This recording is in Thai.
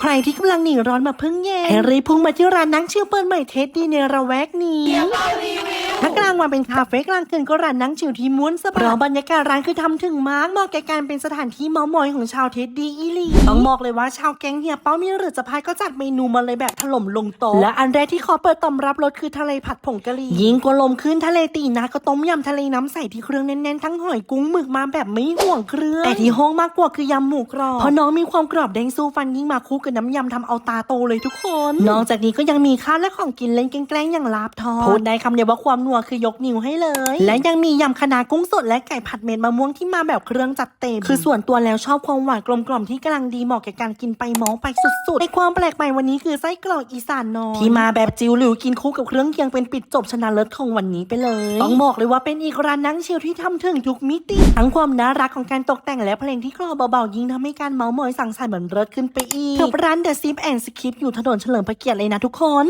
ใครที่กำลังหนีร้อนมาพึ่งเย็นให้รีบพุ่งมาที่ร้านนังชิวเปิดใหม่เทสดีในระแวกนี้ถ้ากลางวันเป็นคาเฟ่กลางคืนก็ร้านนังชิวที่ม้วนสบายเพราะบรรยากาศร้านคือทำถึงมากเหมาะแก่การเป็นสถานที่เมามอยของชาวเทสดีอีหลีต้องบอกเลยว่าชาวแก๊งเฮียเป้ามีหรือจะพายก็จัดเมนูมาเลยแบบถล่มลงโต๊ะและอันแรกที่ขอเปิดตำรับรสคือทะเลผัดผงกะหรี่ยิ่งกว่าลมขึ้นทะเลตีนาก็ต้มยำทะเลน้ำใสที่เครื่องแน่นๆทั้งหอยกุ้งหมึกมาแบบไม่ห่วงเครื่องแต่ที่ห้องมากกว่าคือยำหมูกรอบเพราะน้องมีความกรอบแดงสู้ฟันยิ่งมาคู่กับน้ำยำทำเอาตาโตเลยทุกคนนอกจากนี้ก็ยังมีข้าวและของกินเล่นแกล้งๆอย่างลาบทอดพูดได้คำเดียวว่าความนัวคือยกนิ้วให้เลย และยังมียำคะน้ากุ้งสดและไก่ผัดเม็ดมะม่วงที่มาแบบเครื่องจัดเต็ม คือส่วนตัวแล้วชอบความหวานกลมกล่อมที่กำลังดีเหมาะแก่การกินไปเมองไปสุดๆในความแปลกใหม่วันนี้คือไส้กรอกอีสานน้อยที่มาแบบจิ๋วหลิวกินคู่กับเครื่องเคียงเป็นปิดจบชนะเลิศของวันนี้ไปเลย ต้องบอกเลยว่าเป็นอีกร้านนั่งชิลที่ทำถึงทุกมิติ ทั้งความน่ารักของการตกแต่งและเพลงที่คลอเบาๆยิ่งทำให้การเมาส์มอยสั่งสรรค์เหมือนเลิศขึ้นไปอีกกับร้าน The Sip and Skip อยู่ถนนเฉลิมพระเกียรติเลยนะทุกคน